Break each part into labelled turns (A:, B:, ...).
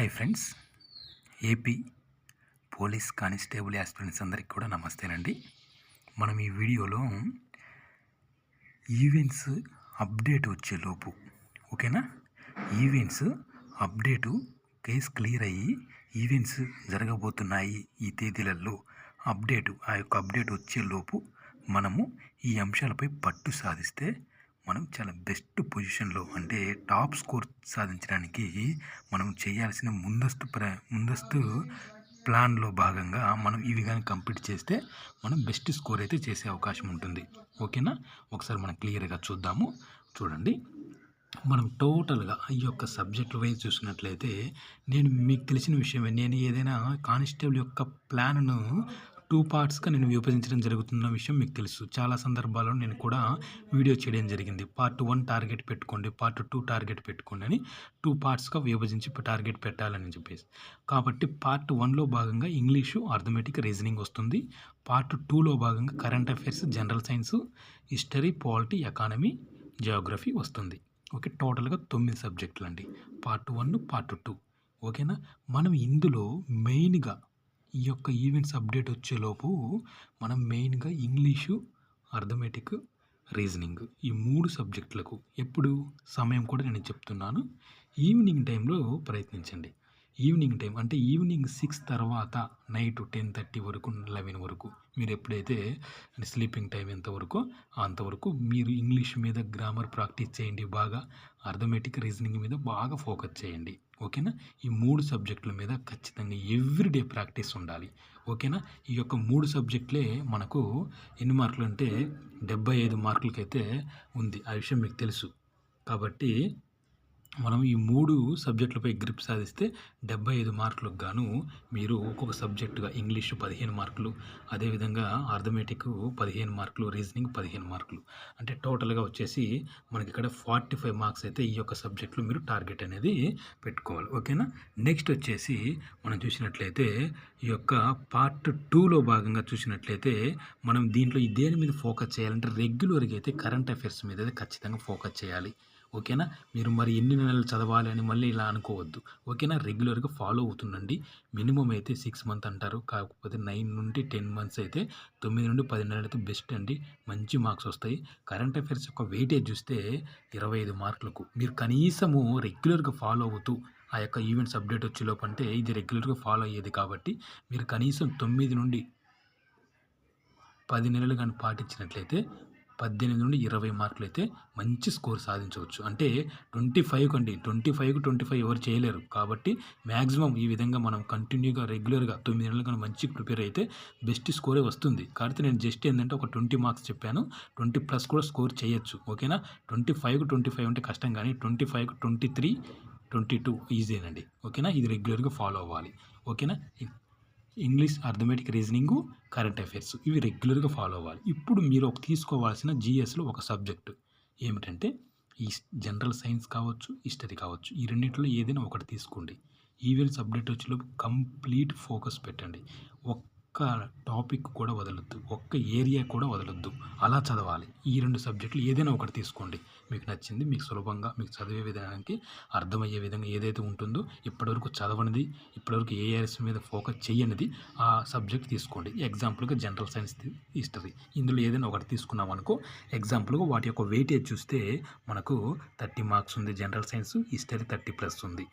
A: Hi friends. AP police constable aspirants అందరికి కూడా నమస్తేనండి. మనం ఈ వీడియోలో ఈవెంట్స్ అప్డేట్ వచ్చేలోపు ఓకేనా? ఈవెంట్స్ అప్డేటు కేస్ క్లియర్ అయ్యి ఈవెంట్స్ జరగబోతున్నాయి ఈ తేదీలలో అప్డేటు ఆ యొక్క అప్డేట్ వచ్చేలోపు మనము ఈ అంశాలపై పట్టు సాధిస్తే మనం చాలా బెస్ట్ పొజిషన్లో అంటే టాప్ స్కోర్ సాధించడానికి మనం చేయాల్సిన ముందస్తు ప్ర ముందస్తు ప్లాన్లో భాగంగా మనం ఇవి కానీ కంప్లీట్ చేస్తే మనం బెస్ట్ స్కోర్ అయితే చేసే అవకాశం ఉంటుంది. ఓకేనా? ఒకసారి మనం క్లియర్గా చూద్దాము. చూడండి. మనం టోటల్గా ఈ యొక్క సబ్జెక్ట్ వైజ్ చూసినట్లయితే నేను మీకు తెలిసిన విషయమే. నేను ఏదైనా కానిస్టేబుల్ యొక్క ప్లాన్ను టూ పార్ట్స్గా నేను విభజించడం జరుగుతున్న విషయం మీకు తెలుసు. చాలా సందర్భాల్లో నేను కూడా వీడియో చేయడం జరిగింది. పార్ట్ వన్ టార్గెట్ పెట్టుకోండి పార్ట్ టూ టార్గెట్ పెట్టుకోండి అని టూ పార్ట్స్గా విభజించి టార్గెట్ పెట్టాలని చెప్పేసి. కాబట్టి పార్ట్ వన్లో భాగంగా ఇంగ్లీషు అర్థమెటిక్ రీజనింగ్ వస్తుంది. పార్ట్ టూలో భాగంగా current affairs general science history polity economy geography వస్తుంది. ఓకే టోటల్గా తొమ్మిది సబ్జెక్టులు అండి పార్ట్ వన్ పార్ట్ టూ. ఓకేనా? మనం ఇందులో మెయిన్గా ఈ యొక్క ఈవెంట్స్ అప్డేట్ వచ్చేలోపు మనం మెయిన్గా ఇంగ్లీషు అర్థమెటిక్ రీజనింగ్ ఈ మూడు సబ్జెక్టులకు ఎప్పుడు సమయం కూడా నేను చెప్తున్నాను. ఈవినింగ్ టైంలో ప్రయత్నించండి. ఈవినింగ్ టైం అంటే ఈవినింగ్ సిక్స్ తర్వాత నైట్ టెన్ థర్టీ వరకు లెవెన్ వరకు మీరు ఎప్పుడైతే స్లీపింగ్ టైం ఎంతవరకు అంతవరకు మీరు ఇంగ్లీష్ మీద గ్రామర్ ప్రాక్టీస్ చేయండి బాగా. అర్థమెటిక్ రీజనింగ్ మీద బాగా ఫోకస్ చేయండి. ఓకేనా? ఈ మూడు సబ్జెక్టుల మీద ఖచ్చితంగా ఎవ్రీడే ప్రాక్టీస్ ఉండాలి. ఓకేనా? ఈ యొక్క మూడు సబ్జెక్టులే మనకు ఎన్ని మార్కులు అంటే డెబ్బై ఐదు మార్కులకైతే ఉంది. ఆ విషయం మీకు తెలుసు. కాబట్టి మనం ఈ మూడు సబ్జెక్టులపై గ్రిప్ సాధిస్తే డెబ్బై ఐదు మార్కులకు గాను మీరు ఒక్కొక్క సబ్జెక్టుగా ఇంగ్లీషు పదిహేను మార్కులు అదేవిధంగా అర్థమెటిక్ పదిహేను మార్కులు రీజనింగ్ పదిహేను మార్కులు. అంటే టోటల్గా వచ్చేసి మనకి ఇక్కడ ఫార్టీ ఫైవ్ మార్క్స్ అయితే ఈ యొక్క సబ్జెక్టులో మీరు టార్గెట్ అనేది పెట్టుకోవాలి. ఓకేనా? నెక్స్ట్ వచ్చేసి మనం చూసినట్లయితే ఈ యొక్క పార్ట్ టూలో భాగంగా చూసినట్లయితే మనం దీంట్లో దేని మీద ఫోకస్ చేయాలంటే రెగ్యులర్గా అయితే కరెంట్ అఫైర్స్ మీద అయితే ఖచ్చితంగా ఫోకస్ చేయాలి. ఓకేనా? మీరు మరి ఎన్ని నెలలు చదవాలి అని మళ్ళీ ఇలా అనుకోవద్దు. ఓకేనా? రెగ్యులర్గా ఫాలో అవుతుండండి. మినిమం అయితే సిక్స్ మంత్ అంటారు. కాకపోతే నైన్ నుండి టెన్ మంత్స్ అయితే తొమ్మిది నుండి పది నెలలు అయితే బెస్ట్ అండి. మంచి మార్క్స్ వస్తాయి. కరెంట్ అఫైర్స్ యొక్క వెయిటేజ్ చూస్తే ఇరవై ఐదు మార్కులకు. మీరు కనీసము రెగ్యులర్గా ఫాలో అవుతూ ఆ యొక్క ఈవెంట్స్ అప్డేట్ వచ్చేలోపు అంటే ఇది రెగ్యులర్గా ఫాలో అయ్యేది కాబట్టి మీరు కనీసం తొమ్మిది నుండి పది నెలలు కానీ పాటించినట్లయితే పద్దెనిమిది నుండి ఇరవై మార్కులు అయితే మంచి స్కోర్ సాధించవచ్చు. అంటే ట్వంటీ ఫైవ్ అండి ట్వంటీ ఫైవ్కి ట్వంటీ ఫైవ్ ఎవరు చేయలేరు. కాబట్టి మ్యాక్సిమం ఈ విధంగా మనం కంటిన్యూగా రెగ్యులర్గా తొమ్మిది నెలలు కానీ మంచి ప్రిపేర్ అయితే బెస్ట్ స్కోరే వస్తుంది. కాబట్టి నేను జస్ట్ ఏంటంటే ఒక ట్వంటీ మార్క్స్ చెప్పాను. ట్వంటీ ప్లస్ కూడా స్కోర్ చేయొచ్చు. ఓకేనా? ట్వంటీ ఫైవ్కి ట్వంటీ ఫైవ్ అంటే కష్టం కానీ twenty five twenty three twenty two ఈజీనండి. ఓకేనా? ఇది రెగ్యులర్గా ఫాలో అవ్వాలి. ఓకేనా? English arithmetic reasoning current affairs. ఇవి రెగ్యులర్గా ఫాలో అవ్వాలి. ఇప్పుడు మీరు ఒక తీసుకోవాల్సిన జిఎస్లో ఒక సబ్జెక్టు. ఏమిటంటే ఈ జనరల్ సైన్స్ కావచ్చు హిస్టరీ కావచ్చు ఈ రెండింటిలో ఏదైనా ఒకటి తీసుకోండి. ఈవెంట్స్ అప్డేట్ వచ్చేలోపు కంప్లీట్ ఫోకస్ పెట్టండి. ఒక్క టాపిక్ కూడా వదలొద్దు. ఒక్క ఏరియా కూడా వదలొద్దు. అలా చదవాలి. ఈ రెండు సబ్జెక్టులు ఏదైనా ఒకటి తీసుకోండి. మీకు నచ్చింది మీకు సులభంగా మీకు చదివే విధానానికి అర్థమయ్యే విధంగా ఏదైతే ఉంటుందో ఇప్పటివరకు చదవనిది ఇప్పటివరకు ఏ ఏరియాస్ మీద ఫోకస్ చేయనిది ఆ సబ్జెక్ట్ తీసుకోండి. ఎగ్జాంపుల్గా జనరల్ సైన్స్ హిస్టరీ. ఇందులో ఏదైనా ఒకటి తీసుకున్నాం అనుకో ఎగ్జాంపుల్గా వాటి యొక్క వెయిటేజ్ చూస్తే మనకు థర్టీ మార్క్స్ ఉంది general science history thirty plus ఉంది.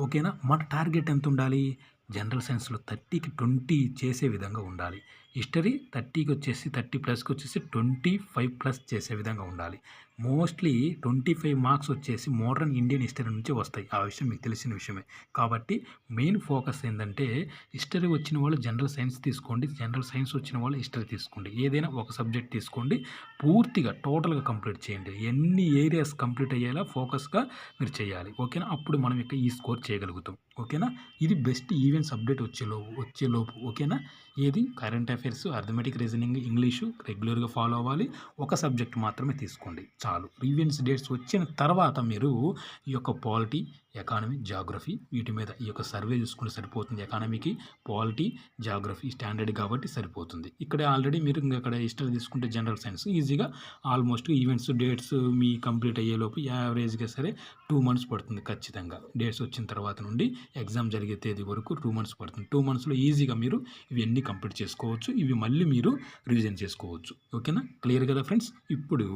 A: ఓకేనా? మన టార్గెట్ ఎంత ఉండాలి జనరల్ సైన్స్లో థర్టీకి ట్వంటీ చేసే విధంగా ఉండాలి. హిస్టరీ థర్టీకి వచ్చేసి థర్టీ ప్లస్కి వచ్చేసి ట్వంటీ ఫైవ్ ప్లస్ చేసే విధంగా ఉండాలి. మోస్ట్లీ ట్వంటీ ఫైవ్ మార్క్స్ వచ్చేసి మోడర్న్ ఇండియన్ హిస్టరీ నుంచి వస్తాయి. ఆ విషయం మీకు తెలిసిన విషయమే. కాబట్టి మెయిన్ ఫోకస్ ఏంటంటే హిస్టరీ వచ్చిన వాళ్ళు జనరల్ సైన్స్ తీసుకోండి జనరల్ సైన్స్ వచ్చిన వాళ్ళు హిస్టరీ తీసుకోండి. ఏదైనా ఒక సబ్జెక్ట్ తీసుకోండి పూర్తిగా టోటల్గా కంప్లీట్ చేయండి. ఎన్ని ఏరియాస్ కంప్లీట్ అయ్యేలా ఫోకస్గా మీరు చేయాలి. ఓకేనా? అప్పుడు మనం ఇక ఈ స్కోర్ చేయగలుగుతాం. ఓకేనా? ఇది బెస్ట్ ఈవెంట్స్ అప్డేట్ వచ్చేలోపు వచ్చేలోపు ఓకేనా? ఏది? Current affairs arithmetic reasoning English రెగ్యులర్గా ఫాలో అవ్వాలి. ఒక సబ్జెక్ట్ మాత్రమే తీసుకోండి. చాలు. ఈవెంట్స్ డేట్స్ వచ్చిన తర్వాత మీరు ఈ యొక్క పాలిటీ ఎకానమీ జాగ్రఫీ వీటి మీద ఈ యొక్క సర్వే చూసుకుంటే సరిపోతుంది. ఎకానమీకి పాలిటీ జాగ్రఫీ స్టాండర్డ్ కాబట్టి సరిపోతుంది. ఇక్కడ ఆల్రెడీ మీరు ఇంకా ఇక్కడ హిస్టరీ తీసుకుంటే జనరల్ సైన్స్ ఈజీగా ఆల్మోస్ట్ ఈవెంట్స్ డేట్స్ మీ కంప్లీట్ అయ్యేలోపు యావరేజ్గా సరే టూ మంత్స్ పడుతుంది ఖచ్చితంగా. డేట్స్ వచ్చిన తర్వాత నుండి ఎగ్జామ్ జరిగే తేదీ వరకు టూ మంత్స్ పడుతుంది. టూ మంత్స్లో ఈజీగా మీరు ఇవన్నీ కంప్లీట్ చేసుకోవచ్చు. ఇవి మళ్ళీ మీరు రివిజన్ చేసుకోవచ్చు. ఓకేనా? క్లియర్ కదా ఫ్రెండ్స్? ఇప్పుడు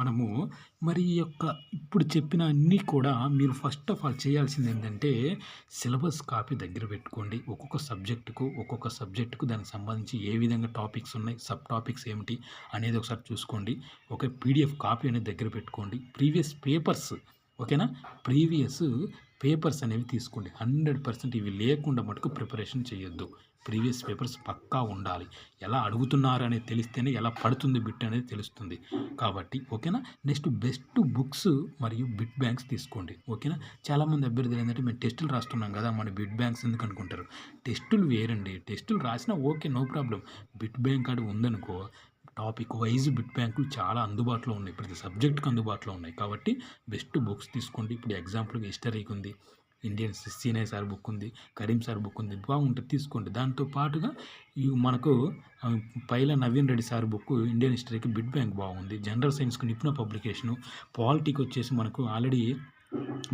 A: మనము మరి ఈ యొక్క ఇప్పుడు చెప్పిన అన్నీ కూడా మీరు ఫస్ట్ ఆఫ్ ఆల్ చేయాల్సింది ఏంటంటే సిలబస్ కాపీ దగ్గర పెట్టుకోండి. ఒక్కొక్క సబ్జెక్టుకు ఒక్కొక్క సబ్జెక్టుకు దానికి సంబంధించి ఏ విధంగా టాపిక్స్ ఉన్నాయి సబ్ టాపిక్స్ ఏమిటి అనేది ఒకసారి చూసుకోండి. ఒక పీడిఎఫ్ కాపీ అనేది దగ్గర పెట్టుకోండి. ప్రీవియస్ పేపర్స్ ఓకేనా? ప్రీవియస్ పేపర్స్ అనేవి తీసుకోండి. హండ్రెడ్ పర్సెంట్ ఇవి లేకుండా మటుకు ప్రిపరేషన్ చేయొద్దు. ప్రీవియస్ పేపర్స్ పక్కా ఉండాలి. ఎలా అడుగుతున్నారు అనేది తెలిస్తేనే ఎలా పడుతుంది బిట్ అనేది తెలుస్తుంది. కాబట్టి ఓకేనా? నెక్స్ట్ బెస్ట్ బుక్స్ మరియు బిట్ బ్యాంక్స్ తీసుకోండి. ఓకేనా? చాలామంది అభ్యర్థులు ఏంటంటే మేము టెస్టులు రాస్తున్నాం కదా మన బిట్ బ్యాంక్స్ ఎందుకు అనుకుంటారు? టెస్టులు వేరండి. టెస్టులు రాసినా okay no problem. Bit bank card ఉందనుకో టాపిక్ వైజ్ బిట్ బ్యాంకులు చాలా అందుబాటులో ఉన్నాయి. ప్రతి సబ్జెక్ట్కి అందుబాటులో ఉన్నాయి. కాబట్టి బెస్ట్ బుక్స్ తీసుకోండి. ఇప్పుడు ఎగ్జాంపుల్గా హిస్టరీకి ఉంది. ఇండియన్ సీనియర్ సార్ బుక్ ఉంది కరీం సార్ బుక్ ఉంది. బాగుంటుంది తీసుకోండి. దాంతో పాటుగా మనకు Paila Naveen Reddy sir book Indian హిస్టరీకి bit bank బాగుంది. జనరల్ సైన్స్కి నిపుణ పబ్లికేషను పాలిటీకి వచ్చేసి మనకు ఆల్రెడీ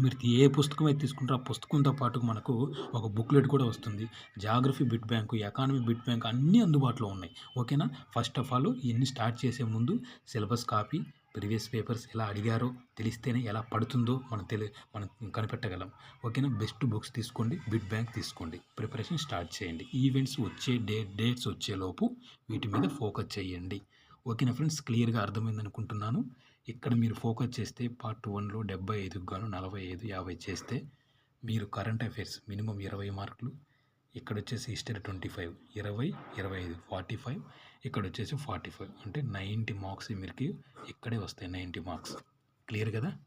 A: మీరు ఏ పుస్తకం అయితే తీసుకుంటారో ఆ పుస్తకంతో పాటు మనకు ఒక బుక్లెట్ కూడా వస్తుంది. Geography bit bank economy bit bank అన్నీ అందుబాటులో ఉన్నాయి. ఓకేనా? ఫస్ట్ ఆఫ్ ఆల్ ఇవన్నీ స్టార్ట్ చేసే ముందు సిలబస్ కాపీ ప్రీవియస్ పేపర్స్ ఎలా అడిగారో తెలిస్తేనే ఎలా పడుతుందో మనం తెలి మనం కనిపెట్టగలం. ఓకేనా? బెస్ట్ బుక్స్ తీసుకోండి బిడ్ బ్యాంక్ తీసుకోండి. ప్రిపరేషన్ స్టార్ట్ చేయండి. ఈవెంట్స్ వచ్చే డే డేట్స్ వచ్చేలోపు వీటి మీద ఫోకస్ చేయండి. ఓకేనా ఫ్రెండ్స్? క్లియర్గా అర్థమైంది అనుకుంటున్నాను. ఇక్కడ మీరు ఫోకస్ చేస్తే పార్ట్ వన్లో డెబ్బై ఐదుకు గాను నలభై ఐదు యాభై చేస్తే మీరు కరెంట్ అఫైర్స్ మినిమం ఇరవై మార్కులు ఇక్కడ వచ్చేసి హిస్టరీ ట్వంటీ ఫైవ్ ఇరవై ఇరవై ఐదు ఫార్టీ ఫైవ్ ఇక్కడ వచ్చేసి ఫార్టీ ఫైవ్ అంటే నైంటీ మార్క్స్ మీకు ఇక్కడే వస్తాయి నైంటీ మార్క్స్ క్లియర్ కదా?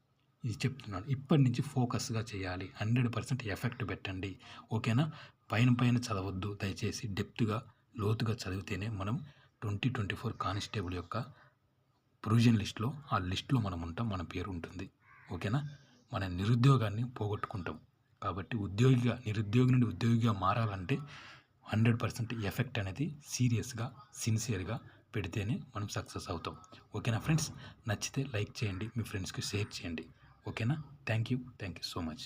A: ఇది చెప్తున్నాను. ఇప్పటి నుంచి ఫోకస్గా చేయాలి. హండ్రెడ్ పర్సెంట్ ఎఫెక్ట్ పెట్టండి. ఓకేనా? పైన పైన చదవద్దు. దయచేసి డెప్త్గా లోతుగా చదివితేనే మనం ట్వంటీ ట్వంటీ ఫోర్ కానిస్టేబుల్ యొక్క ప్రొవిజన్ లిస్ట్లో ఆ లిస్ట్లో మనం ఉంటాం మన పేరు ఉంటుంది ఓకేనా? మన నిరుద్యోగాన్ని పోగొట్టుకుంటాం. కాబట్టి ఉద్యోగిగా నిరుద్యోగి నుండి ఉద్యోగిగా మారాలంటే హండ్రెడ్ పర్సెంట్ ఎఫెక్ట్ అనేది సీరియస్గా సిన్సియర్గా పెడితేనే మనం సక్సెస్ అవుతాం. ఓకేనా ఫ్రెండ్స్? నచ్చితే లైక్ చేయండి మీ ఫ్రెండ్స్కి షేర్ చేయండి. ఓకేనా? Thank you thank you so much.